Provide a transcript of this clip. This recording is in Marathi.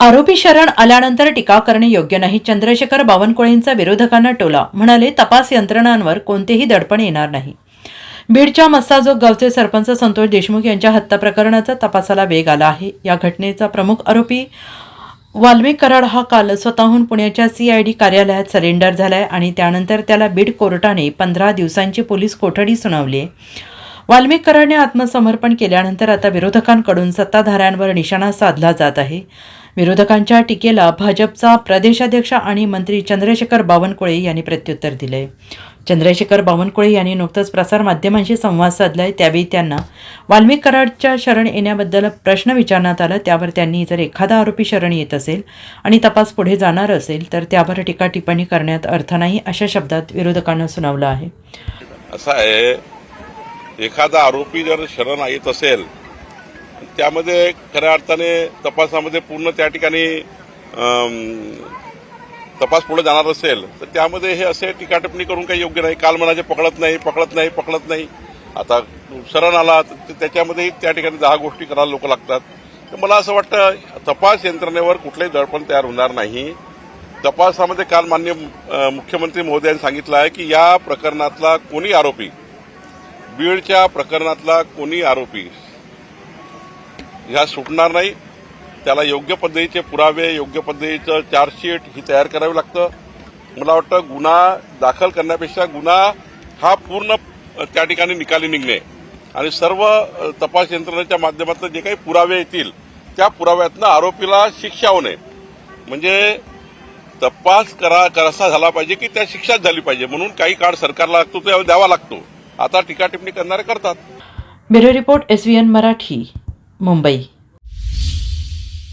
आरोपी शरण आल्यानंतर टीका करणे योग्य नाही. चंद्रशेखर बावनकुळेंचा विरोधकांना टोला. म्हणाले तपास यंत्रणांवर कोणतेही दडपण येणार नाही. बीडच्या मस्साजोग गावचे सरपंच संतोष देशमुख यांच्या हत्या प्रकरणाचा तपासाला वेग आला आहे. या घटनेचा प्रमुख आरोपी वाल्मिक कराड हा काल स्वतःहून पुण्याच्या सीआयडी कार्यालयात सरेंडर झालाय आणि त्यानंतर त्याला बीड कोर्टाने पंधरा दिवसांची पोलीस कोठडी सुनावली आहे. वाल्मिककरारने आत्मसमर्पण केल्यानंतर आता विरोधकांकडून सत्ताधाऱ्यांवर निशाणा साधला जात आहे. विरोधकांच्या टीकेला भाजपचा प्रदेशाध्यक्ष आणि मंत्री चंद्रशेखर बावनकुळे यांनी प्रत्युत्तर दिले. चंद्रशेखर बावनकुळे यांनी नुकतंच प्रसारमाध्यमांशी संवाद साधलाय त्यावेळी त्यांना वाल्मिक कराडच्या शरण येण्याबद्दल प्रश्न विचारण्यात आला. त्यावर त्यांनी जर एखादा आरोपी शरण येत असेल आणि तपास पुढे जाणार असेल तर त्यावर टीका टिप्पणी करण्यात अर्थ नाही अशा शब्दात विरोधकांना सुनावलं आहे. असं आहे एखादा आरोपी जर शरण येत असेल त्यामध्ये खऱ्या अर्थाने तपासामध्ये पूर्ण त्या ठिकाणी तपास पुढे जाणार असेल तर त्यामध्ये हे असे टीकाटपणी करून काही योग्य नाही. काल म्हणाचे पकडत नाही पकडत नाही पकडत नाही. आता शरण आला तर त्याच्यामध्ये त्या ठिकाणी दहा गोष्टी करायला लोक लागतात. तर मला असं वाटतं तपास यंत्रणेवर कुठलंही दडपण तयार होणार नाही. तपासामध्ये काल मान्य मुख्यमंत्री महोदयांनी सांगितलं आहे की या प्रकरणातला कोणी आरोपी बीडच्या प्रकरणातला कोणी आरोपी ह्या सुटणार नाही. त्याला योग्य पद्धतीचे पुरावे योग्य पद्धतीचं चार्जशीट ही तयार करावी लागतं. मला वाटतं गुन्हा दाखल करण्यापेक्षा गुन्हा हा पूर्ण त्या ठिकाणी निकाली निघणे. आणि सर्व तपास यंत्रणेच्या माध्यमातून जे काही पुरावे येतील त्या पुराव्यातनं आरोपीला शिक्षा होणे. म्हणजे तपास करा कसा झाला पाहिजे की त्या शिक्षाच झाली पाहिजे. म्हणून काही काळ सरकारला लागतो तो द्यावा लागतो. आता टीका टिप्पणी करणारे करतात. Bureau report S Marathi Mumbai.